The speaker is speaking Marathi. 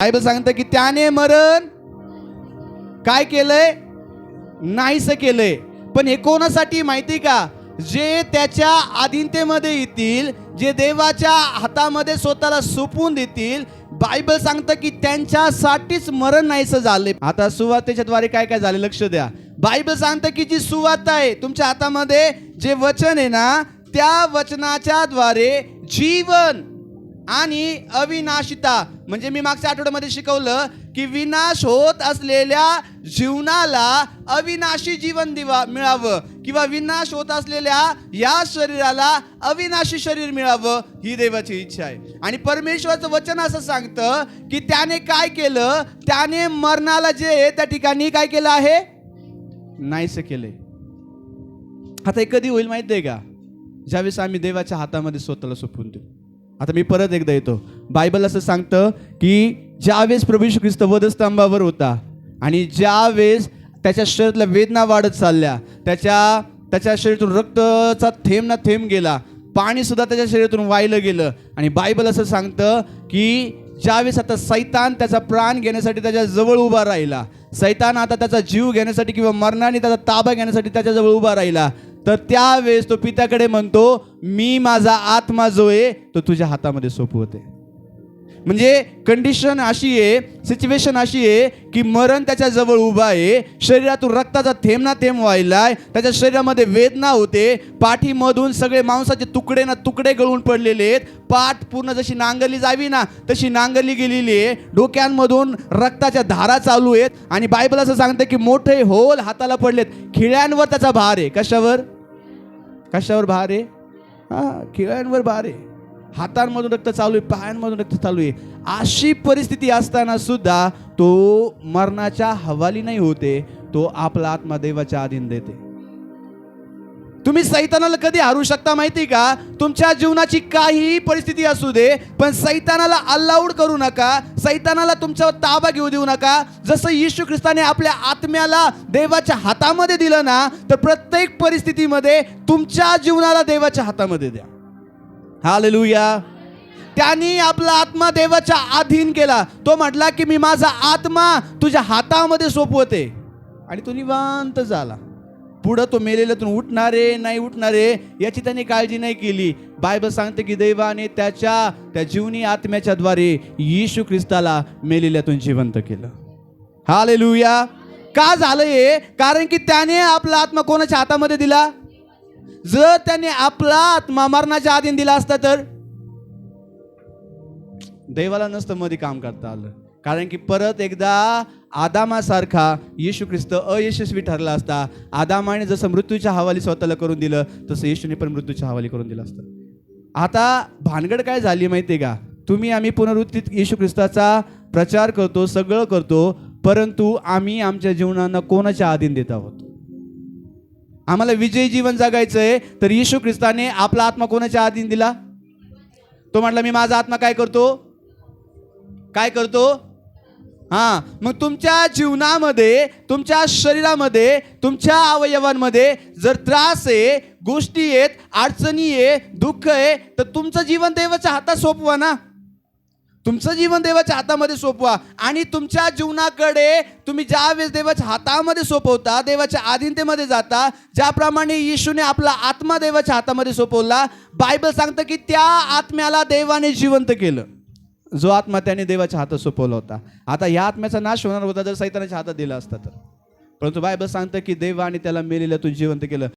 बायबल सांगतं की त्याने मरण काय केलंय? नाहीस केलंय. पण हे कोणासाठी माहिती का? जे त्याच्या अधीनतेमध्ये येतील जे देवाच्या हातामध्ये स्वतःला सोपून देतील बायबल सांगतं की त्यांच्यासाठीच मरण नाहीसं झाले आता सुवातेच्या द्वारे काय काय झाले लक्ष द्या. बायबल सांगतं की जी सुवात आहे तुमच्या हातामध्ये जे वचन आहे ना त्या वचनाच्या द्वारे जीवन आणि अविनाशिता. म्हणजे मी मागच्या आठवड्यामध्ये शिकवलं की विनाश होत असलेल्या जीवनाला अविनाशी जीवन दिवा मिळावं. किंवा विनाश होत असलेल्या या शरीराला अविनाशी शरीर मिळावं ही देवाची इच्छा आहे. आणि परमेश्वराचं वचन असं सांगतं की त्याने काय केलं? त्याने मरणाला जे आहे त्या ठिकाणी काय केलं आहे? नाहीसं केलंय आता हे कधी होईल माहिती आहे का? ज्यावेळेस आम्ही देवाच्या हातामध्ये स्वतःला सोपवून देऊ. आता मी परत एकदा येतो. बायबल असं सांगतं की ज्यावेळेस प्रभू श्री ख्रिस्त वधस्तंभावर होता आणि ज्यावेळेस त्याच्या शरीरातल्या वेदना वाढत चालल्या त्याच्या त्याच्या शरीरातून रक्तचा थेंब ना थेंब गेला पाणीसुद्धा त्याच्या शरीरातून वाहिलं गेलं. आणि बायबल असं सांगतं की ज्यावेळेस आता सैतान त्याचा प्राण घेण्यासाठी त्याच्याजवळ उभा राहिला सैतान आता त्याचा जीव घेण्यासाठी किंवा मरणाने त्याचा ताबा घेण्यासाठी त्याच्याजवळ उभा राहिला तर त्यावेळेस तो पित्याकडे म्हणतो मी माझा आत्मा जो आहे तो तुझ्या हातामध्ये सोपवते. म्हणजे कंडिशन अशी आहे सिच्युएशन अशी आहे की मरण त्याच्याजवळ उभा आहे शरीरातून रक्ताचा थेंब ना थेंब व्हायलाय त्याच्या शरीरामध्ये वेदना होते पाठीमधून सगळे मांसाचे तुकडे ना तुकडे गळून पडलेले आहेत पाठ पूर्ण जशी नांगरली जावी ना तशी नांगरली गेलेली आहे डोक्यांमधून रक्ताच्या धारा चालू आहेत आणि बायबल असं सांगतं की मोठे होल हाताला पडलेत. खिळ्यांवर त्याचा भार आहे. कशावर? कशावर भार आहे? हा खिळ्यांवर भार आहे. हातांमधून रक्त चालू आहे पायांमधून रक्त चालू आहे. अशी परिस्थिती असताना सुद्धा तो मरणाच्या हवाली नाही होते तो आपला आत्मा देवाच्या अधीन देते. तुम्ही सैतानाला कधी हरू शकता माहिती का? तुमच्या जीवनाची काहीही परिस्थिती असू दे पण सैतानाला अल्लाऊड करू नका सैतानाला तुमच्यावर ताबा घेऊ देऊ नका. जसं येशू ख्रिस्ताने आपल्या आत्म्याला देवाच्या हातामध्ये दिलं ना तर प्रत्येक परिस्थितीमध्ये तुमच्या जीवनाला देवाच्या हातामध्ये द्या. हालेलुया. त्यांनी आपला आत्मा देवाच्या अधीन केला. तो म्हटला की मी माझा आत्मा तुझ्या हातामध्ये सोपवते. आणि तो निवांत झाला. पुढं तो मेलेल्यातून उठणारे नाही उठणारे याची त्यांनी काळजी नाही केली. बायबल सांगते की देवाने त्याच्या त्या जीवनी आत्म्याच्या द्वारे येशू ख्रिस्ताला मेलेल्यातून जिवंत केलं. हालेलुया. का झालं हे कारण की त्याने आपला आत्मा कोणाच्या हातामध्ये दिला? जर त्याने आपला आत्मा मरणाच्या अधीन दिला असता तर? देवाला नसतं मध्ये काम करता आलं. कारण की परत एकदा आदामासारखा येशू ख्रिस्त अयशस्वी ठरला असता. आदामाने जसं मृत्यूच्या हवाली स्वतःला करून दिलं तसं येशूने पण मृत्यूच्या हवाली करून दिलं असतं. आता भानगड काय झाली माहिती आहे का? तुम्ही आम्ही पुनरुत्थित येशू ख्रिस्ताचा प्रचार करतो सगळं करतो परंतु आम्ही आमच्या जीवनांना कोणाच्या अधीन देत आहोत? आम्हाला विजयी जीवन जगायचं आहे तर येशू ख्रिस्ताने आपला आत्मा कोणाच्या आधीन दिला? तो म्हटला मी माझा आत्मा काय करतो? काय करतो? हां मग तुमच्या जीवनामध्ये तुमच्या शरीरामध्ये तुमच्या अवयवांमध्ये जर त्रास आहे गोष्टी आहेत अडचणी आहे दुःख आहे तर तुमचं जीवन देवाच्या हातात सोपवा ना. तुमचं जीवन देवाच्या हातामध्ये सोपवा आणि तुमच्या जीवनाकडे तुम्ही ज्या वेळेस देवाच्या हातामध्ये सोपवता देवाच्या अधीनतेमध्ये जाता ज्याप्रमाणे येशूने आपला आत्मा देवाच्या हातामध्ये सोपवला बायबल सांगतं की त्या आत्म्याला देवाने जिवंत केलं. जो आत्मा त्याने देवाच्या हातात सोपवला होता. आता या आत्म्याचा नाश होणार होता जर सैतानाच्या हातात दिला असता तर. परंतु बायबल सांगतं की देवाने त्याला मेलेलं तू जिवंत केलं.